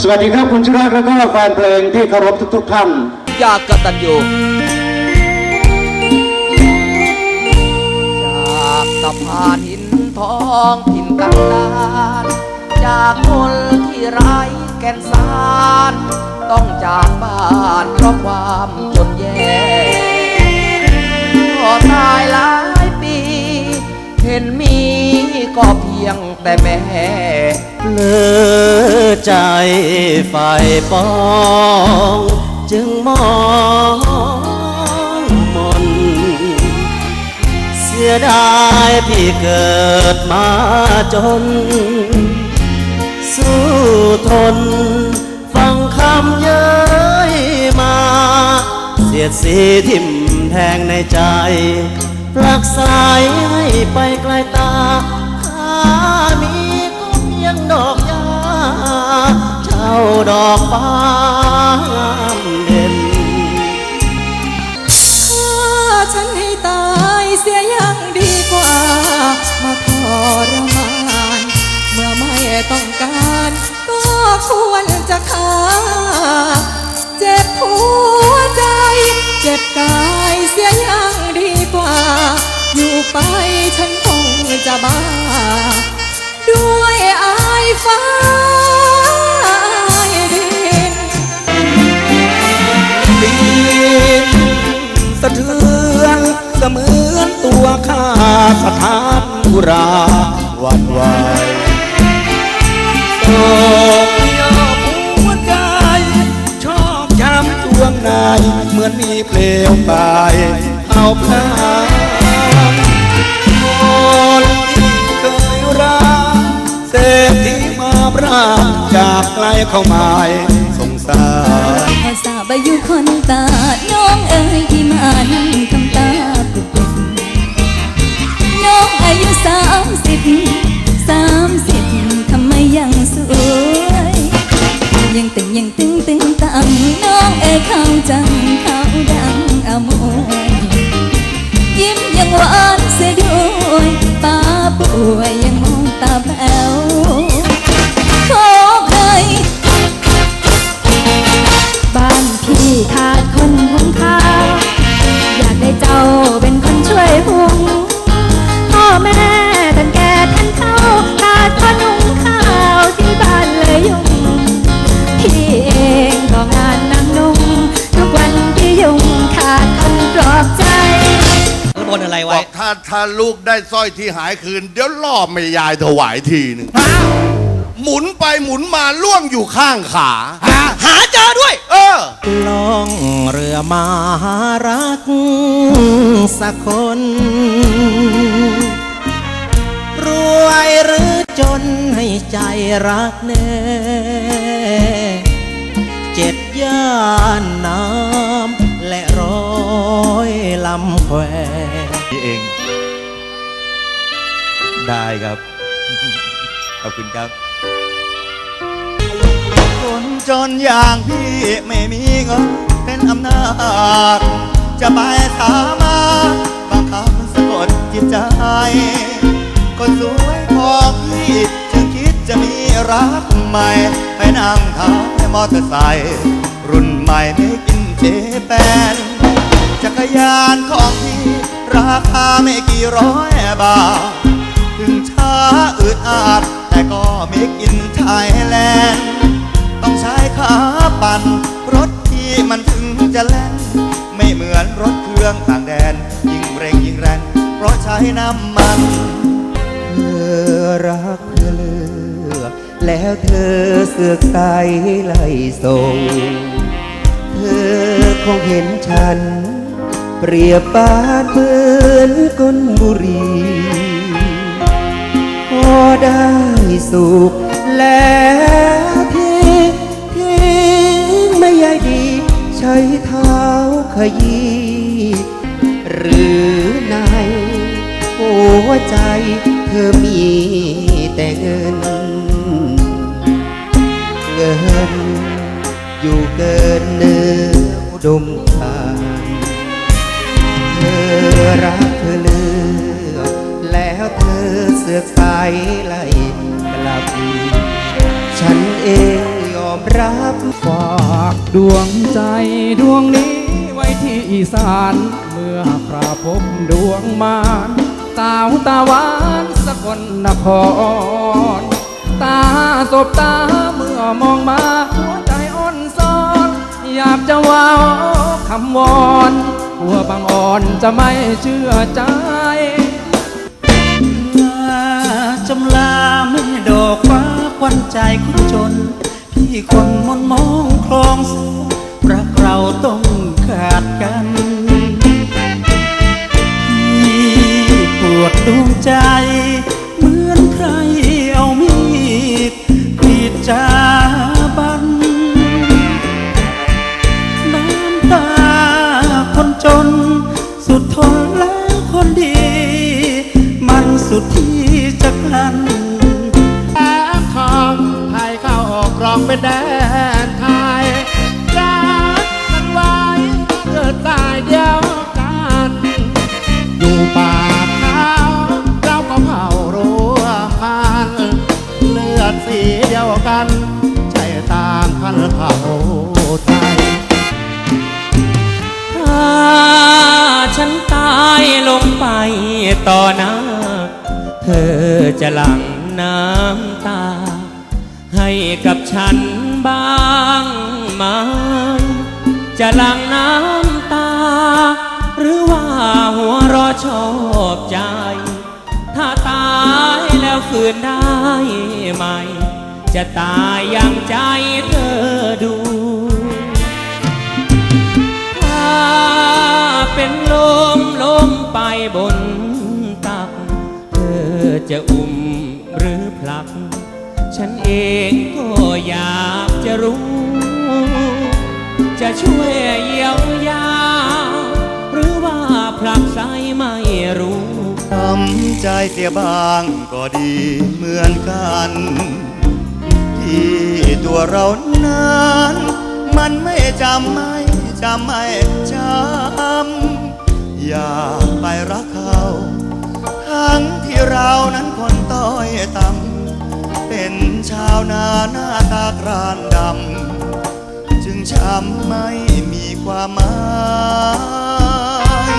สวัสดีครับคุณชรักแล้วก็แฟนเพลงที่เคารพทุก ๆ ท่าน อยากกตัญญูจากสะพานหินทองหินกันดานจากคนที่ไร้แก่นสาร ต้องจากบ้านเพราะความจนแย่ก็ตายหลายปี เห็นมีก็เพียงแต่แม่ เลือใจฝ่ายปอง จึงมองมน เสียดายที่เกิดมาจน สู้ทน ฟังคำเย้ยมา เสียดสีทิ่มแทงในใจ ปลักสายให้ไปไกลตา ดอกฟ้างามเด่นฆ่าฉันให้ตายเสียยังดีกว่า มาทรมาน เมื่อไม่ต้องการ ก็ควรจะฆ่า เจ็บหัวใจ เจ็บกายเสียยังดีกว่า อยู่ไปฉันคงจะบ้า ด้วยอายฟ้าายเหมือนมีเปลวไฟเอาพลางคนที่เคยรักเศรษฐีมาปรากจากไกลเข้ามาสงสารแค่สาบอายุคน นอะไรบไว้อกถ้าถ้าลูกได้สร้อยที่หายคืน เดี๋ยวล่อไม่ยายถวายทีหนึ่งหมุนไปหมุนมาล่วงอยู่ข้างขา หาเจอด้วย เออล่องเรือมาหารักสักคน รวยหรือจนให้ใจรักแน่เจ็ดย่านน้ำและร้อยลำแคว นี่เอง ได้ครับ ขอบคุณครับ คนจนอย่างพี่ไม่มีเงินเป็นอำนาจ จะไปสามารถบังคับสะกดจิตใจ คนสวยขอพี่ จึงคิดจะมีรักใหม่ ไปนั่งท้ายมอเตอร์ไซค์รุ่นใหม่ไม่กินเจแปน จักรยานของพี่ ราคาไม่กี่ร้อยบาท ถึงช้าอึดอาดแต่ก็ไม่กินไทยแลนด์ต้องใช้ขาปั่น รถที่มันถึงจะแล่น ไม่เหมือนรถเครื่องต่างแดน ยิ่งเร่งยิ่งแรง เพราะใช้น้ำมัน เธอรักเธอเลือก แล้วเธอเสือกใสไล่ส่ง เธอคงเห็นฉัน เปรียบปานเหมือนก้นบุรีพอได้สุขแล้วทิ้งทิ้งไม่ใยดี ใช้เท้าขยี้หรือในหัวใจเธอมีแต่เงิน เงินอยู่เกินเนื้อดม รักเธอเลือกแล้วเธอเสือกใสไล่กลับ ฉันเองยอมรับฝากดวงใจดวงนี้ไว้ที่อีสาน เมื่อคราพบดวงมารสาวตาหวานสกลนคร ตาสบตาเมื่อมองมาหัวใจอ่อนซ้อน อยากจะว่าวคำวอน ลัวบางอ่อนจะไม่เชื่อใจจำลาไม่ดอกฟ้าควันใจคนจน พี่คนมนมองคลองสรักเราต้องขาดกันพี่ปวดดวงใจ เป็นแดนไทยรักกันไว้เกิดตายเดียวกัน อยู่ป่าเขาเราก็เผารั้วมันเลือดสีเดียวกันใจต่างพันเผาไทยถ้าฉันตายลงไปต่อหน้า เธอจะหลั่งน้ำตา ให้กับฉันบ้างไหมจะหลั่งน้ำตา หรือว่าหัวรอชอบใจ ถ้าตายแล้วฝืนได้ไหม จะตายอย่างใจเธอดู ถ้าเป็นลมลมไปบนตัก เธอจะอุ้มหรือผลัก ฉันเองก็อยากจะรู้ จะช่วยเยียวยา หรือว่าผลักไสไม่รู้ทำใจเสียบ้างก็ดีเหมือนกัน ที่ตัวเรานั้นมันไม่จำไม่จำไม่จำอยากไปรักเขา ทั้งที่เรานั้นคนต้อยต่ำ เป็นชาวนาหน้าตากรานดำ จึงช้ำไม่มีความหมาย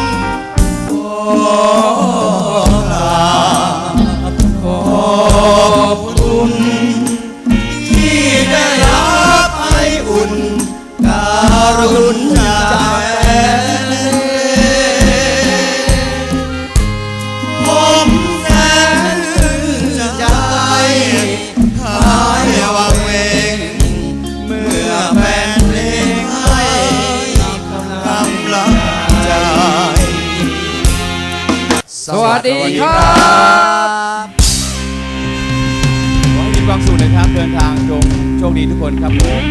ขอบคุณที่ได้รับไออุ่นการุณา วัสดีครับขอให้มีความสุขนะครับ เดินทางจงโชคดีทุกคนครับผม